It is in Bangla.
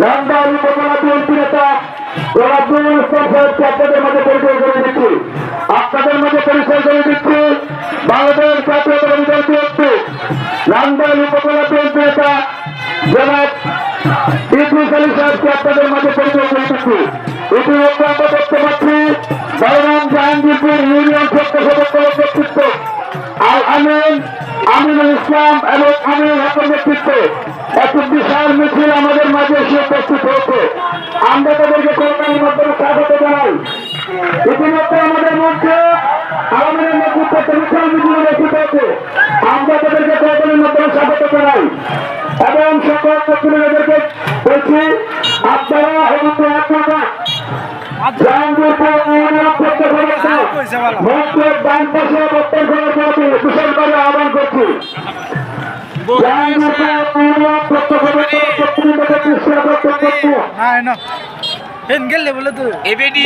নান্দার উপজেলা বিএনপি নেতা গোলাবুল ইসলাম সাহেবকে আপনাদের মাঝে পরিচয় করে দিচ্ছি। আপনাদের মাঝে পরিচয় করে দিচ্ছি বাংলাদেশ জাতীয়তাবাদী দল বিএনপি নান্দার উপজেলা বিএনপি নেতা জনাব ইদ্রিস আলী সাহেবকে আপনাদের মাঝে পরিচয় করে দিচ্ছি। ইতিমধ্যে আমরা দেখতে পাচ্ছি বলরাম জাহাঙ্গীরপুর ইউনিয়ন সত্য সদস্যের নেতৃত্ব, আল আমিন, আমিনুল ইসলাম এবং আমিনুল হকের নেতৃত্বে। একটি বিশাল মিছিল আমাদের মাঝে উপস্থিত হয়েছে আমরা তাদেরকে কোরবানির মাধ্যমে স্বাগত জানাই। ইতিমধ্যে আমাদের মধ্যে আলমিনের নেতৃত্বে বিশাল মিছিল উপস্থিত হয়েছে আমরা তাদেরকে কোরবানির মাধ্যমে স্বাগত জানাই। এবং সকল প্রতিনিধিদেরকে বলছি, আপনারা এবং আপনারা আহ্বান করছি। না না। হেন গেলে বলে তো। এবেডি